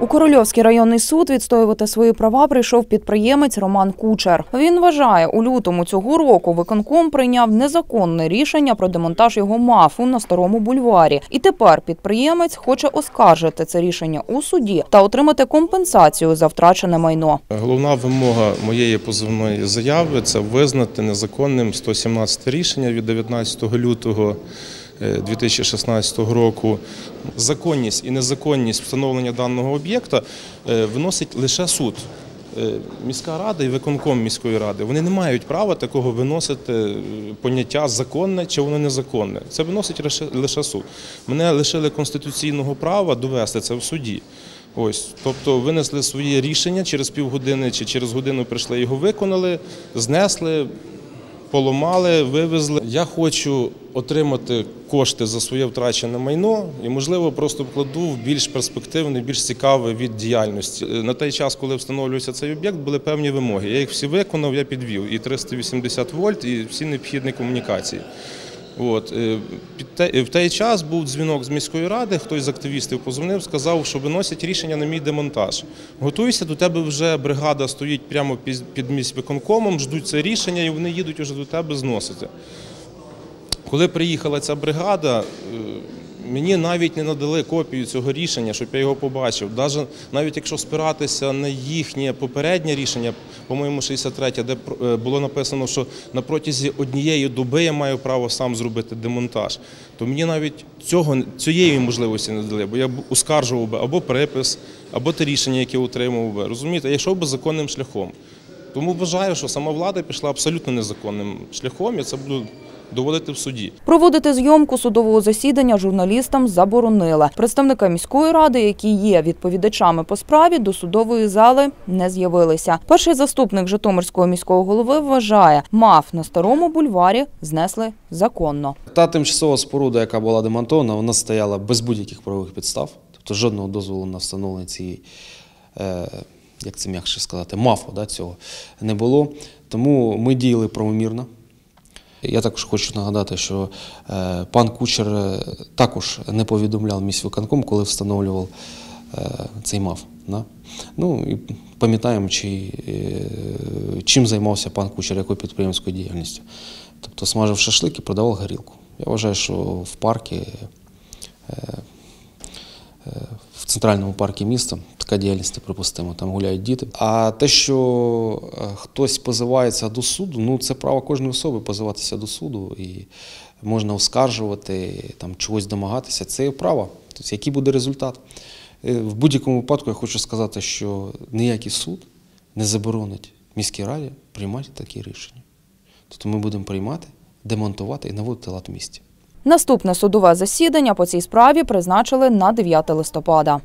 У Корольовський районний суд відстоювати свої права прийшов підприємець Роман Кучер. Він вважає, у лютому цього року виконком прийняв незаконне рішення про демонтаж його мафу на старому бульварі. І тепер підприємець хоче оскаржити це рішення у суді та отримати компенсацію за втрачене майно. Головна вимога моєї позивної заяви це визнати незаконним 117 рішення від 19 лютого 2016 року. Законність і незаконність встановлення даного об'єкта е, виносить лише суд. Е, Міська рада і виконком міської ради вони не мають права такого виносити е, поняття законне чи воно незаконне. Це виносить лише суд. Мене лишили конституційного права довести це в суді. Ось, тобто винесли своє рішення через півгодини чи через годину прийшли його виконали, знесли, поламали, вивезли. Я хочу отримати кошти за своє втрачене майно і, можливо, просто вкладу в більш перспективний, більш цікавий від діяльності. Е, На той час, коли встановлювався цей об'єкт, були певні вимоги. Я їх всі виконав, я підвів і 380 вольт, і всі необхідні комунікації. От е, те- в той час був дзвінок з міської ради. Хтось з активістів позвонив, сказав, що виносять рішення на мій демонтаж. Готуйся, до тебе вже бригада стоїть прямо під, під міськвиконкомом, ждуть це рішення, і вони їдуть уже до тебе зносити. Коли приїхала ця бригада, е, мені навіть не надали копію цього рішення, щоб я його побачив. Навіть якщо спиратися на їхнє попереднє рішення, по-моєму, 63, де е, було написано, що на протязі однієї доби я маю право сам зробити демонтаж, то мені навіть цієї можливості не дали, бо я б оскаржував би або припис, або те рішення, яке отримав би. Розумієте, я йшов би законним шляхом. Тому вважаю, що сама влада пішла абсолютно незаконним шляхом, я це буду доводити в суді. Проводити зйомку судового засідання журналістам заборонили. Представники міської ради, які є відповідачами по справі, до судової зали не з'явилися. Перший заступник Житомирського міського голови вважає, мав на старому бульварі знесли законно. Та тимчасова споруда, яка була демонтована, вона стояла без будь-яких правових підстав, тобто жодного дозволу на встановлення цієї, е, як це м'якше сказати, мафу да, цього не було. Тому ми діяли правомірно. Я також хочу нагадати, що е, пан Кучер е, також не повідомляв міськвиконком, коли встановлював е, цей МАФ. Ну і пам'ятаємо, чи, чим займався пан Кучер, якою підприємською діяльністю. Тобто смажив шашлик і продавав горілку. Я вважаю, що в паркі, в центральному парку міста така діяльність неприпустима, там гуляють діти. А те, що е, хтось позивається до суду, ну це право кожної особи позиватися до суду і можна оскаржувати, там чогось домагатися. Це є право. Тобто, який буде результат? Е, В будь-якому випадку я хочу сказати, що ніякий суд не заборонить міській раді приймати такі рішення. Тобто ми будемо приймати, демонтувати і наводити лад в місті. Наступне судове засідання по цій справі призначили на 9 листопада.